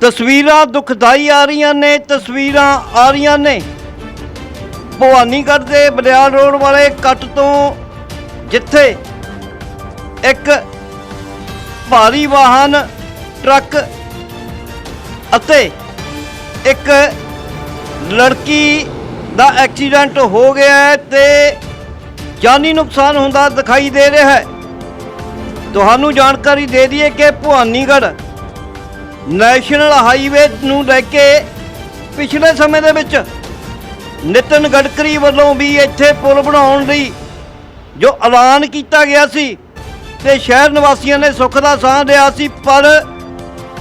ਤਸਵੀਰਾਂ ਦੁਖਦਾਈ ਆ ਰਹੀਆਂ ਨੇ, ਤਸਵੀਰਾਂ ਆ ਰਹੀਆਂ ਨੇ। ਭਵਾਨੀਗੜ੍ਹ ਦੇ ਬਲਿਆਲ ਰੋਡ ਵਾਲੇ ਕੱਟ ਤੋਂ ਜਿੱਥੇ ਇੱਕ ਭਾਰੀ ਵਾਹਨ, ਟਰੱਕ ਅਤੇ ਇੱਕ ਲੜਕੀ ਦਾ ਐਕਸੀਡੈਂਟ ਹੋ ਗਿਆ ਹੈ ਤੇ ਜਾਨੀ ਨੁਕਸਾਨ ਹੁੰਦਾ ਦਿਖਾਈ ਦੇ ਰਿਹਾ ਹੈ। ਤੁਹਾਨੂੰ ਜਾਣਕਾਰੀ ਦੇ ਦਈਏ ਕਿ ਭਵਾਨੀਗੜ੍ਹ ਨੈਸ਼ਨਲ ਹਾਈਵੇ ਨੂੰ ਲੈ ਕੇ ਪਿਛਲੇ ਸਮੇਂ ਦੇ ਵਿੱਚ ਨਿਤਨ ਗਡਕਰੀ ਵੱਲੋਂ ਵੀ ਇੱਥੇ ਪੁਲ ਬਣਾਉਣ ਲਈ ਜੋ ਐਲਾਨ ਕੀਤਾ ਗਿਆ ਸੀ ਤੇ ਸ਼ਹਿਰ ਨਿਵਾਸੀਆਂ ਨੇ ਸੁੱਖ ਦਾ ਸਾਹ ਲਿਆ ਸੀ, ਪਰ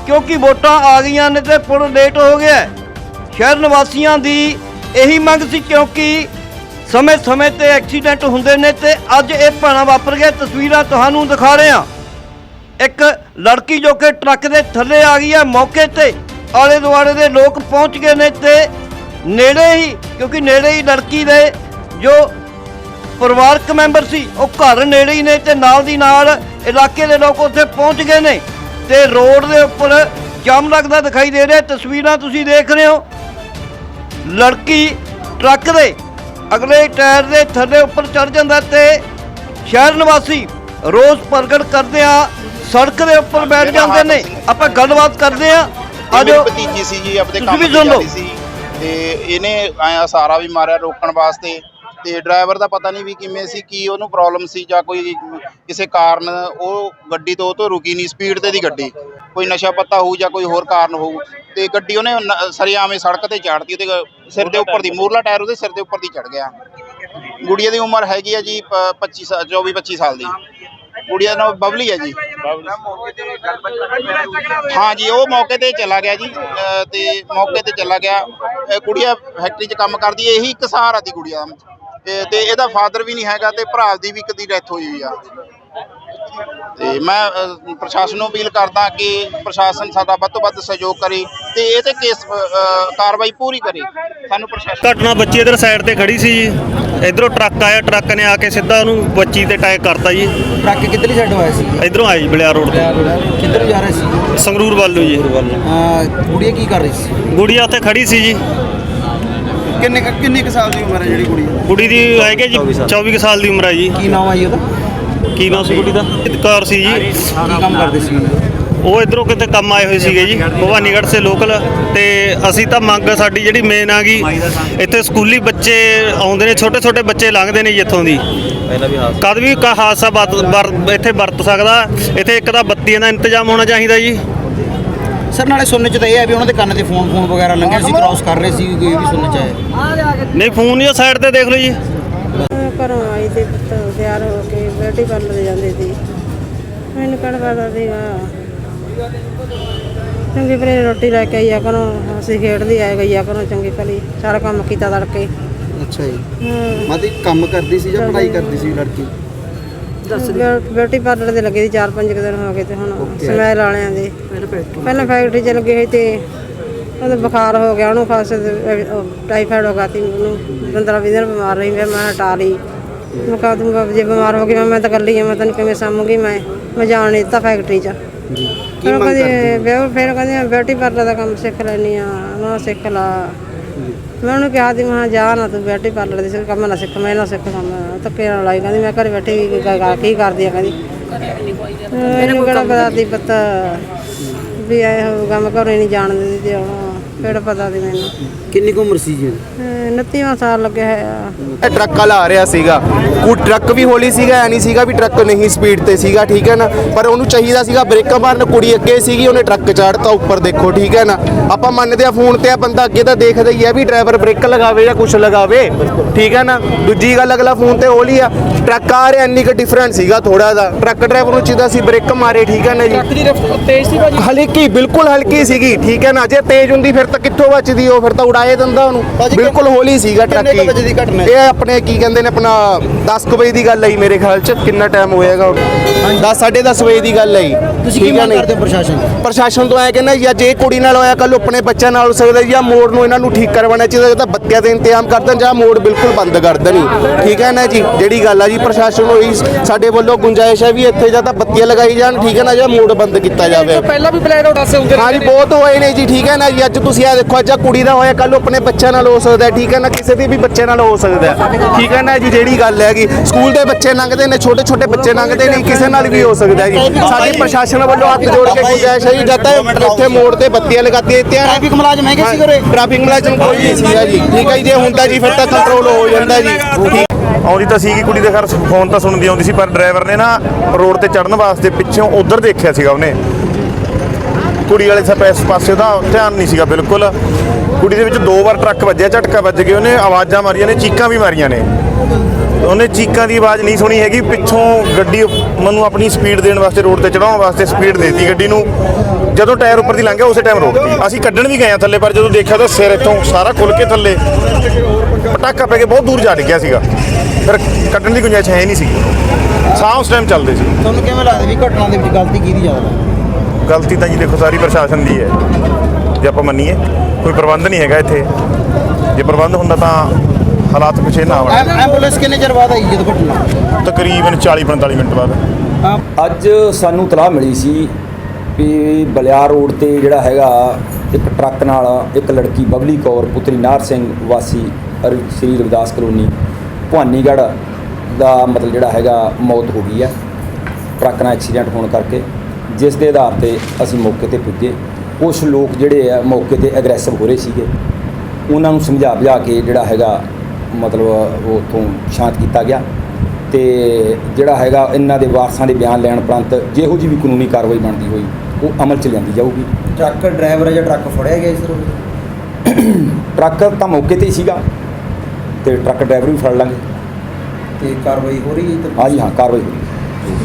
ਕਿਉਂਕਿ ਵੋਟਾਂ ਆ ਗਈਆਂ ਨੇ ਤੇ ਪੁਲ ਲੇਟ ਹੋ ਗਿਆ ਸ਼ਹਿਰ ਨਿਵਾਸੀਆਂ ਦੀ ਇਹੀ ਮੰਗ ਸੀ, ਕਿਉਂਕਿ ਸਮੇਂ-ਸਮੇਂ ਤੇ ਐਕਸੀਡੈਂਟ ਹੁੰਦੇ ਨੇ ਤੇ ਅੱਜ ਇਹ ਭਾਣਾ ਵਾਪਰ ਗਿਆ। ਤਸਵੀਰਾਂ ਤੁਹਾਨੂੰ ਦਿਖਾ ਰਹੇ ਹਾਂ। ਇੱਕ ਲੜਕੀ ਜੋ ਕਿ ਟਰੱਕ ਦੇ ਥੱਲੇ ਆ ਗਈ ਹੈ, ਮੌਕੇ ਤੇ ਆਲੇ ਦੁਆਲੇ ਦੇ ਲੋਕ ਪਹੁੰਚ ਗਏ ਨੇ ਤੇ ਨੇੜੇ ਹੀ, ਕਿਉਂਕਿ ਨੇੜੇ ਹੀ ਲੜਕੀ ਦੇ ਜੋ ਪਰਿਵਾਰਕ ਮੈਂਬਰ ਸੀ ਉਹ ਘਰ ਨੇੜੇ ਹੀ ਨੇ ਤੇ ਨਾਲ ਦੀ ਨਾਲ ਇਲਾਕੇ ਦੇ ਲੋਕ ਉੱਥੇ ਪਹੁੰਚ ਗਏ ਨੇ ਤੇ ਰੋਡ ਦੇ ਉੱਪਰ ਜਾਮ ਲੱਗਦਾ ਦਿਖਾਈ ਦੇ ਰਿਹਾ ਤਸਵੀਰਾਂ ਤੁਸੀਂ ਦੇਖ ਰਹੇ ਹੋ। ਲੜਕੀ ਟਰੱਕ ਦੇ ਅਗਲੇ ਟਾਇਰ ਦੇ ਥੱਲੇ ਉੱਪਰ ਚੜ ਜਾਂਦਾ ਤੇ ਸ਼ਹਿਰ ਨਿਵਾਸੀ ਰੋਜ਼ ਪ੍ਰਗਟ ਕਰਦੇ ਆ ਸੜਕ ਦੇ ਉੱਪਰ ਬੈਠ ਜਾਂਦੇ ਨੇ। ਆਪਾਂ ਗੱਲਬਾਤ ਕਰਦੇ ਆ ਆਜੋ। ਭਤੀਜੀ ਸੀ ਜੀ ਆਪਣੇ ਕੰਮ ਤੇ। ਜਾਂਦੀ ਸੀ। ਤੇ ਇਹਨੇ ਆਇਆ ਸਾਰਾ ਵੀ ਮਾਰਿਆ ਰੋਕਣ ਵਾਸਤੇ। ਤੇ ਡਰਾਈਵਰ ਦਾ ਪਤਾ ਨਹੀਂ ਵੀ ਕਿਵੇਂ ਸੀ, ਕੀ ਉਹਨੂੰ ਪ੍ਰੋਬਲਮ ਸੀ ਜਾਂ ਕੋਈ ਕਿਸੇ ਕਾਰਨ ਉਹ ਗੱਡੀ ਤੋਂ, ਉਹ ਤੋਂ ਰੁਕੀ ਨਹੀਂ ਸਪੀਡ ਤੇ ਦੀ ਗੱਡੀ। ਕੋਈ ਨਸ਼ਾ ਪੱਤਾ ਹੋਊ ਜਾਂ ਕੋਈ ਹੋਰ ਕਾਰਨ ਹੋਊ, ਤੇ ਗੱਡੀ ਉਹਨੇ ਨ- ਸਰਿਆਵੇਂ ਸੜਕ ਤੇ ਚਾੜਤੀ, ਉਹਦੇ ਸਿਰ ਦੇ ਉੱਪਰ ਦੀ, ਮੂਰਲਾ ਟਾਇਰ ਉਹਦੇ ਸਿਰ ਦੇ ਉੱਪਰ ਦੀ ਚੜ ਗਿਆ। ਗੁੜੀਆ ਦੀ ਉਮਰ ਹੈਗੀ ਆ ਜੀ, ਪ- 25 ਸਾਲ 24 25 ਸਾਲ ਦੀ। ਗੁੜੀਆ ਦਾ ਨਾਮ ਬਬਲੀ ਹੈ ਜੀ। ਹਾਂ ਜੀ, ਉਹ ਮੌਕੇ ਤੇ ਚਲਾ ਗਿਆ ਜੀ ਅਹ ਤੇ ਮੌਕੇ ਤੇ ਚਲਾ ਗਿਆ। ਕੁੜੀਆ ਫੈਕਟਰੀ 'ਚ ਕੰਮ ਕਰਦੀ ਹੈ, ਇਹੀ ਇੱਕ ਸਹਾਰਾ ਦੀ ਗੁੜੀਆ ਤੇ ਤੇ ਇਹਦਾ ਫਾਦਰ ਵੀ ਨਹੀਂ ਹੈਗਾ ਤੇ ਭਰਾ ਦੀ ਵੀ ਇੱਕ ਦੀ ਡੈਥ ਹੋਈ ਹੋਈ ਆ। ਤੇ ਮੈਂ ਪ੍ਰਸ਼ਾਸਨ ਨੂੰ ਅਪੀਲ ਕਰਦਾ ਕਿ ਪ੍ਰਸ਼ਾਸਨ ਸਾਡਾ ਵੱਧ ਤੋਂ ਵੱਧ ਸਹਿਯੋਗ ਕਰੇ ਤੇ ਇਹ ਤੇ ਕੇਸ ਕਾਰਵਾਈ ਪੂਰੀ ਕਰੇ। ਸਾਨੂੰ ਪ੍ਰਸ਼ਾਸਨ ਘਟਨਾ ਬੱਚੀ ਇਧਰ ਸਾਈਡ ਤੇ ਖੜੀ ਸੀ ਜੀ। ਇਧਰੋਂ ਟਰੱਕ ਆਇਆ ਟਰੱਕ ਨੇ ਆ ਕੇ ਸਿੱਧਾ ਉਹਨੂੰ ਬੱਚੀ ਤੇ ਅਟੈਕ ਕਰਤਾ ਜੀ। ਟਰੱਕ ਕਿੱਧਰਲੀ ਸਾਈਡ ਹੋਇਆ ਸੀ? ਇਧਰੋਂ ਆਈ ਬਲਿਆਰ ਰੋਡ ਕਿੱਧਰ ਜਾ ਰਿਹਾ ਸੀ? ਤੋਂ ਸੰਗਰੂਰ ਵੱਲ ਨੂੰ ਜੀ। ਅਹ ਕੁੜੀਆ ਕੀ ਕਰ ਰਹੀ ਸੀ? ਗੁੜੀਆ ਉੱਥੇ ਖੜੀ ਸੀ ਜੀ। ਕਿੰਨੇ ਕੁ- ਕਿੰਨੇ ਕੁ ਸਾਲ ਦੀ ਉਮਰ ਹੈ ਜਿਹੜੀ ਕੁੜੀ? ਕੁੜੀ ਦੀ ਹੈਗੇ ਜੀ 24 ਕੁ ਸਾਲ ਦੀ ਉਮਰ ਹੈ ਜੀ। ਕੀ ਨਾਮ ਆ ਜੀ ਉਹਦਾ? ਕੀ ਨਾਮ ਸੀ ਕੁੜੀ ਦਾ? ਕੌਰ ਸੀ ਜੀ। ਕੀ ਕੰਮ ਕਰਦੇ ਸੀ ਉਹ ਇਧਰੋਂ ਕਿਤੇ ਕੰਮ ਆਏ ਹੋਏ ਸੀਗੇ ਜੀ ਭਵਾਨੀਗੜ੍ਹ ਸੇ ਲੋਕਲ। ਤੇ ਅਸੀਂ ਤਾਂ ਮੰਗ ਸਾਡੀ ਜਿਹੜੀ ਮੇਨ ਆ ਗਈ ਇੱਥੇ ਸਕੂਲੀ ਬੱਚੇ ਆਉਂਦੇ ਨੇ ਛੋਟੇ ਛੋਟੇ ਬੱਚੇ ਲੰਘਦੇ ਨੇ ਜੀ ਇੱਥੋਂ ਦੀ। ਕਦ ਵੀ ਕਾ ਹਾਦਸਾ ਵਰਤ- ਵਰ- ਇੱਥੇ ਵਰਤ ਸਕਦਾ ਇੱਥੇ ਇੱਕ ਤਾਂ ਬੱਤੀਆਂ ਦਾ ਇੰਤਜ਼ਾਮ ਹੋਣਾ ਚਾਹੀਦਾ ਜੀ। ਸਰ ਨਾਲੇ ਸੁਣਨ ਚ ਤਾਂ ਇਹ ਹੈ ਵੀ ਉਹਨਾਂ ਦੇ ਕੰਨ ਤੇ ਫੋਨ ਫੋਨ ਵਗੈਰਾ ਲੰਘੇ ਸੀ ਕ੍ਰਾਸ ਕਰ ਰਹੇ ਸੀ ਕੋਈ ਵੀ ਸੁਣਨ ਚ ਆਇਆ। ਨਹੀਂ ਫੋਨ ਹੀ ਸਾਈਡ ਤੇ ਦੇਖ ਲਓ ਜੀ। ਘਰੋਂ ਆਈ ਤੇ ਪੁੱਤ ਤਿਆਰ ਹੋ ਕੇ ਬਿਊਟੀ ਪਾਰਲਰ ਜਾਂਦੇ ਸੀ। ਮੈਨੂੰ ਕਿਹੜਾ ਪਤਾ ਸੀਗਾ ਚੰਗੀ ਭਲੀ ਰੋਟੀ ਲੈ ਕੇ ਆਈਆ ਕਰੋ ਅਸੀਂ ਖੇਡਦੀ ਆਏ ਗਈਆ ਕਰੋ ਚੰਗੀ ਭਲੀ ਸਾਰਾ ਕੰਮ ਕੀਤਾ ਤੜਕੇ। ਅੱਛਾ ਜੀ। ਮਾਤੀ ਕੰਮ ਕਰਦੀ ਸੀ ਜਾਂ ਪੜ੍ਹਾਈ ਕਰਦੀ ਸੀ ਲੜਕੀ? ਬਿਊ- ਬਿਊਟੀ ਪਾਰਲਰ ਦੇ ਲੱਗੇ ਸੀ 4-5 ਦਿਨ ਹੋ ਗਏ ਤੇ ਹੁਣ. ਸਮੈਲ ਵਾਲਿਆਂ ਦੇ। ਪਹਿਲਾਂ ਫੈਕਟਰੀ ਚ ਲੱਗੇ ਸੀ ਤੇ ਉਹਦਾ ਬੁਖਾਰ ਹੋ ਗਿਆ ਉਹਨੂੰ ਖਾਸ ਟਾਈਫਾਇਡ ਹੋ ਗਿਆ ਤੀ ਉਹਨੂੰ 15-20 ਦਿਨ ਬਿਮਾਰ ਰਹੀ ਫਿਰ ਮੈਂ ਹਟਾ ਲਈ। ਮੈਂ ਕਹਾ ਦੂੰਗਾ ਜੇ ਬਿਮਾਰ ਹੋ ਗਈ ਮੈਂ ਮੈਂ ਤਾਂ ਇਕੱਲੀ ਹਾਂ ਮੈਂ ਤੈਨੂੰ ਕਿਵੇਂ ਸਾਂਭੂਗੀ? ਮੈਂ ਮੈਂ ਜਾਣ ਨਹੀਂ ਦਿੱਤਾ ਫੈਕਟਰੀ 'ਚ। ਜੀ। ਕੀ ਫਿਰ ਮੰਗ ਕਹਿੰਦੀ ਕਰਦੇ? ਵਿਆਹ ਫਿਰ ਕਹਿੰਦੀ ਮੈਂ ਬਿਊਟੀ ਪਾਰਲਰ ਦਾ ਕੰਮ ਸਿੱਖ ਲੈਣੀ ਆ ਨਾ ਸਿੱਖ ਲਾ। ਮੈਂ ਉਹਨੂੰ ਕਿਹਾ ਦੀ ਮੈਂ ਜਾ ਨਾ ਤੂੰ ਬਿਊਟੀ ਪਾਰਲਰ ਦੇ ਕੰਮ ਨਾ ਸਿੱਖ ਮੈਂ ਨਾ ਸਿੱਖ ਕੰਮ। ਧੱਕੇ ਨਾਲ ਲਾਈ ਕਹਿੰਦੀ ਮੈਂ ਘਰੇ ਬੈਠੀ ਗ- ਕੀ ਕਰਦੀ ਆ ਕਹਿੰਦੀ। ਮੈਨੂੰ ਕਿਹੜਾ ਪਤਾ ਦੀ ਪਤਾ? ਵੀ ਇਹ ਹੋਊਗਾ ਮੈਂ ਘਰੋਂ ਨਹੀਂ ਜਾਣ ਦਿੰਦੀ ਤੇ ਹੁਣ ਕਿਹੜਾ ਪਤਾ ਦੀ ਮੈਨੂੰ ਕਿੰਨੀ ਕੁ ਉਮਰ ਸੀ ਜੀ? ਉਹਦੀ? 29ਵਾਂ ਸਾਲ ਲੱਗਿਆ ਹੋਇਆ। ਇਹ ਟਰੱਕ ਵਾਲਾ ਆ ਰਿਹਾ ਸੀਗਾ। ਕੋ ਟਰੱਕ ਵੀ ਹੌਲੀ ਸੀਗਾ ਐ ਨਹੀਂ ਸੀਗਾ ਵੀ ਟਰੱਕ ਨਹੀਂ ਸਪੀਡ ਤੇ ਸੀਗਾ ਠੀਕ ਹੈ ਨਾ? ਪਰ ਉਹਨੂੰ ਚਾਹੀਦਾ ਸੀਗਾ ਬ੍ਰੇਕਾਂ ਮਾਰਨ। ਕੁੜੀ ਅੱਗੇ ਸੀਗੀ ਉਹਨੇ ਟਰੱਕ ਚਾੜਤਾ ਉੱਪਰ ਦੇਖੋ ਠੀਕ ਹੈ ਨਾ? ਆਪਾਂ ਮੰਨਦੇ ਆ ਫੋਨ ਤੇ ਆ ਬੰਦਾ ਅੱਗੇ ਤਾਂ ਦੇਖਦਾ ਹੀ ਆ ਵੀ ਡਰਾਈਵਰ ਬ੍ਰੇਕ ਲਗਾਵੇ ਜਾਂ ਕੁਝ ਲਗਾਵੇ ਠੀਕ ਹੈ ਨਾ? ਦੂਜੀ ਗੱਲ ਅਗਲਾ ਫੋਨ ਤੇ ਹੌਲੀ ਆ। ਟਰੱਕ ਆ ਰਿਹਾ ਇੰਨੀ ਕੁ ਡਿਫਰੈਂਟ ਸੀਗਾ ਥੋੜਾ ਦਾ ਟਰੱਕ ਡਰਾਈਵਰ ਨੂੰ ਚਾਹੀਦਾ ਸੀ ਬ੍ਰੇਕ ਮਾਰੇ ਠੀਕ ਹੈ ਨਾ ਜੀ? ਟਰੱਕ ਦੀ ਤੇਜ਼ ਸੀ ਭਾਜੀ? ਹਲਕੀ ਬਿਲਕੁਲ ਹਲਕੀ ਸੀਗੀ ਠੀਕ ਹੈ ਨਾ? ਜੇ ਤੇਜ਼ ਹੁੰਦੀ ਫਿਰ ਤਾਂ ਕਿੱਥੋਂ ਬਚਦੀ ਉਹ? ਫਿਰ ਤਾਂ ਉਡਾਏ ਦਿੰਦਾ ਉਹਨੂੰ। ਬਿਲਕੁਲ ਹੌਲੀ ਸੀਗਾ ਕਿੰਨੇ ਟਰੱਕ ਕੁ ਹੀ। ਵਜੇ ਦੀ ਘਟਨਾ? ਇਹ ਆਪਣੇ ਕੀ ਕਹਿੰਦੇ ਨੇ ਆਪਣਾ 10 ਕੁ ਵਜੇ ਦੀ ਗੱਲ ਹੈ ਮੇਰੇ ਖਿਆਲ ਚ। ਕਿੰਨਾ ਟਾਈਮ ਹੋਏਗਾ 10 10:30 ਵਜੇ ਦੀ ਗੱਲ ਹੈ ਤੁਸੀਂ ਕੀ ਮੰਗ? ਕਰਦੇ ਹੋ ਪ੍ਰਸ਼ਾਸਨ? ਪ੍ਰਸ਼ਾਸਨ ਤੋਂ ਐ ਕਹਿੰਦਾ ਜਾਂ ਜੇ ਕੁੜੀ ਨਾਲ ਹੋਇਆ ਕੱਲ ਆਪਣੇ ਬੱਚਿਆਂ ਨਾਲ ਹੋ ਸਕਦਾ ਜਾਂ ਮੋੜ ਨੂੰ ਇਹਨਾਂ ਨੂੰ ਠੀਕ ਕਰਵਾਉਣਾ ਚਾਹੀਦਾ ਜਾਂ ਤਾਂ ਬੱਤੀਆਂ ਦੇ ਇੰਤਜ਼ਾਮ ਕਰ ਦੇਣ ਜਾਂ ਮੋੜ ਬਿਲਕੁਲ ਬੰਦ ਕਰ ਦੇਣ। ਠੀਕ ਹੈ ਨਾ ਜੀ? ਜਿਹੜੀ ਗੱਲ ਆ ਜੀ ਪ੍ਰਸ਼ਾਸਨ ਨੂੰ ਇਹੀ ਸਾਡੇ ਵੱਲੋਂ ਗੁੰਜਾਇਸ਼ ਹੈ ਵੀ ਇੱਥੇ ਜਾਂ ਤਾਂ ਬੱਤੀਆਂ ਲਗਾਈ ਜਾਣ ਠੀਕ ਹੈ ਨਾ ਜਾਂ ਮੋੜ ਬੰਦ ਕੀਤਾ ਜਾਵੇ। ਪਹਿਲਾਂ ਵੀ ਬਲੈਕ ਆਊਟ ਹਾਸੇ ਹੁੰਦੇ ਹਾਂ ਜੀ ਬਹੁਤ ਹੋਏ ਨੇ ਜੀ ਠੀਕ ਹੈ ਨਾ ਜੀ? ਅੱਜ ਤੁਸੀਂ ਆ ਦੇਖੋ ਅੱਜ ਆਹ ਕੁੜੀ ਦਾ ਹੋਇਆ ਕੱਲ ਆਪਣੇ ਬੱਚਿਆਂ ਨਾਲ ਹੋ ਸਕਦਾ ਠੀਕ ਹੈ ਨਾ? ਕਿਸੇ ਦੇ ਵੀ ਬੱਚੇ ਨਾਲ ਹੋ ਸਕਦਾ। ਠੀਕ ਹੈ ਨਾ ਜੀ ਜਿਹੜੀ ਗੱਲ ਹੈਗੀ ਸਕੂਲ ਦੇ ਬੱਚੇ ਲੰਘਦੇ ਨੇ ਛੋਟੇ ਛੋਟੇ ਬੱਚੇ ਲੰਘਦੇ ਨੇ ਕਿਸੇ ਨਾਲ ਵੀ ਹੋ ਸਕਦਾ ਜੀ। ਸਾਡੀ ਪ੍ਰਸ਼ਾਸਨ ਵੱਲੋਂ ਹੱਥ ਜੋੜ ਕੇ ਗੁੰਜਾਇਸ਼ ਹੈ ਜੀ ਜਦ ਤੱਕ ਇੱਥੇ ਮੋੜ ਤੇ ਬੱਤੀਆਂ ਲਗਾਤੀਆਂ ਦਿੱਤੀਆਂ ਟ੍ਰੈਫਿਕ ਮੁਲਾਜ਼ਮ ਹੈਗੇ ਸੀ ਘਰੇ? ਟ੍ਰੈਫਿਕ ਮੁਲਾਜ਼ਮ ਕੋਈ ਨਹੀਂ ਸੀਗਾ ਜੀ। ਠੀਕ ਹੈ ਜੀ ਜੇ ਹੁੰਦਾ ਜੀ ਫਿਰ ਤਾਂ ਕੰਟਰੋਲ ਹੋ ਜਾਂਦਾ ਜੀ। ਠੀਕ। ਆਉਂਦੀ ਤਾਂ ਸੀਗੀ ਕੁੜੀ ਦੇ ਘਰ ਫੋਨ ਤਾਂ ਸੁਣਦੀ ਆਉਂਦੀ ਸੀ ਪਰ ਡਰਾਈਵਰ ਨੇ ਨਾ ਰੋਡ ਤੇ ਚੜਨ ਵਾਸਤੇ ਪਿੱਛੋਂ ਉਧਰ ਦੇਖਿਆ ਸੀਗਾ ਉਹਨੇ। ਕੁੜੀ ਵਾਲੇ ਸਪੈਸ ਪਾਸੇ ਦਾ ਧਿਆਨ ਨਹੀਂ ਸੀਗਾ ਬਿਲਕੁਲ। ਕੁੜੀ ਦੇ ਵਿੱਚ ਦੋ ਵਾਰ ਟਰੱਕ ਵੱਜਿਆ, ਝਟਕਾ ਵੱਜ ਗਿਆ, ਉਹਨੇ ਆਵਾਜ਼ਾਂ ਮਾਰੀਆਂ ਨੇ, ਚੀਕਾਂ ਵੀ ਮਾਰੀਆਂ ਨੇ। ਉਹਨੇ ਚੀਕਾਂ ਦੀ ਆਵਾਜ਼ ਨਹੀਂ ਸੁਣੀ ਹੈਗੀ, ਪਿੱਛੋਂ ਗੱਡੀ ਮੈਨੂੰ ਆਪਣੀ ਸਪੀਡ ਦੇਣ ਵਾਸਤੇ ਰੋਡ ਤੇ ਚੜਾਉਣ ਵਾਸਤੇ ਸਪੀਡ ਦੇਤੀ ਗੱਡੀ ਨੂੰ। ਜਦੋਂ ਟਾਇਰ ਉੱਪਰ ਦੀ ਲੰਘਿਆ ਉਸੇ ਟਾਈਮ ਰੋਕਤੀ। ਅਸੀਂ ਕੱਢਣ ਵੀ ਗਏ ਆ ਥੱਲੇ, ਪਰ ਜਦੋਂ ਦੇਖਿਆ ਤਾਂ ਸਿਰ ਇੱਥੋਂ ਸਾਰਾ ਖੁੱਲ ਕੇ ਥੱਲੇ। ਪਟਾਕਾ ਪੈ ਕੇ ਬਹੁਤ ਦੂਰ ਜਾ ਡਿੱਗਿਆ ਸੀਗਾ। ਫਿਰ ਕੱਢਣ ਦੀ ਗੁੰਜਾਇਸ਼ ਹੈ ਨਹੀਂ ਸੀ। ਸਾਹ ਉਸ ਟਾਈਮ ਚੱਲਦੇ ਸੀ। ਤੁਹਾਨੂੰ ਕਿਵੇਂ ਲੱਗਦਾ ਵੀ ਘਟਨਾ ਦੇ ਵਿੱਚ ਗਲਤੀ ਕਿਹਦੀ ਜ਼ਿਆਦਾ? ਹੈ ਗਲਤੀ ਤਾਂ ਜੀ ਦੇਖੋ ਸਾਰੀ ਪ੍ਰਸ਼ਾਸਨ ਦੀ ਹੈ ਜੇ ਆਪਾਂ ਮੰਨੀਏ ਕੋਈ ਪ੍ਰਬੰਧ ਨਹੀਂ ਹੈਗਾ ਇੱਥੇ। ਜੇ ਪ੍ਰਬੰਧ ਹੁੰਦਾ ਤਾਂ ਹਾਲਾਤ ਕੁਛ ਇਹ ਨਾ ਹੋਣ ਐਂਬੂਲੈਂਸ ਕਿੰਨੇ ਚਿਰ ਬਾਅਦ ਆਈ ਜਦੋਂ ਘਟਨਾ? ਤਕਰੀਬਨ 40 45 ਮਿੰਟ ਬਾਅਦ। ਅੱਜ ਸਾਨੂੰ ਤਲਾਹ ਮਿਲੀ ਸੀ ਵੀ ਬਲਿਆਰ ਰੋਡ ਤੇ ਜਿਹੜਾ ਹੈਗਾ ਇੱਕ ਟਰੱਕ ਨਾਲ ਇੱਕ ਲੜਕੀ ਬਬਲੀ ਕੌਰ ਪੁੱਤਰੀ ਨਾਰ ਸਿੰਘ ਵਾਸੀ ਅਰ- ਸ੍ਰੀ ਰਵਿਦਾਸ ਕਲੋਨੀ ਭਵਾਨੀਗੜ੍ਹ ਦਾ ਮਤਲਬ ਜਿਹੜਾ ਹੈਗਾ ਮੌਤ ਹੋ ਗਈ ਹੈ। ਟਰੱਕ ਨਾਲ ਐਕਸੀਡੈਂਟ ਹੋਣ ਕਰਕੇ ਜਿਸ ਦੇ ਆਧਾਰ ਤੇ ਅਸੀਂ ਮੌਕੇ ਤੇ ਪੁੱਜੇ। ਕੁਝ ਲੋਕ ਜਿਹੜੇ ਆ ਮੌਕੇ ਤੇ ਐਗਰੈਸਿਵ ਹੋ ਰਹੇ ਸੀਗੇ। ਉਹਨਾਂ ਨੂੰ ਸਮਝਾ ਬੁਝਾ ਕੇ ਜਿਹੜਾ ਹੈਗਾ ਮਤਲਬ ਉਹ ਉੱਥੋਂ ਸ਼ਾਂਤ ਕੀਤਾ ਗਿਆ ਤੇ ਜਿਹੜਾ ਹੈਗਾ ਇਹਨਾਂ ਦੇ ਵਾਰਸਾਂ ਦੇ ਬਿਆਨ ਲੈਣ ਉਪਰੰਤ ਜਿਹੋ ਜਿਹੀ ਵੀ ਕਾਨੂੰਨੀ ਕਾਰਵਾਈ ਬਣਦੀ ਹੋਈ ਉਹ ਅਮਲ 'ਚ ਲਿਆਂਦੀ ਜਾਊਗੀ। ਟਰੱਕ ਡਰਾਈਵਰ ਜਾਂ ਟਰੱਕ ਫੜਿਆ ਗਿਆ ਸਰ ਟਰੱਕ ਤਾਂ ਮੌਕੇ ਤੇ ਹੀ ਸੀਗਾ ਤੇ ਟਰੱਕ ਡਰਾਈਵਰ ਵੀ ਫੜ ਲਾਂਗੇ। ਤੇ ਕਾਰਵਾਈ ਹੋ ਰਹੀ ਹੈ ਹਾਂਜੀ ਹਾਂ ਕਾਰਵਾਈ ਹੋਈ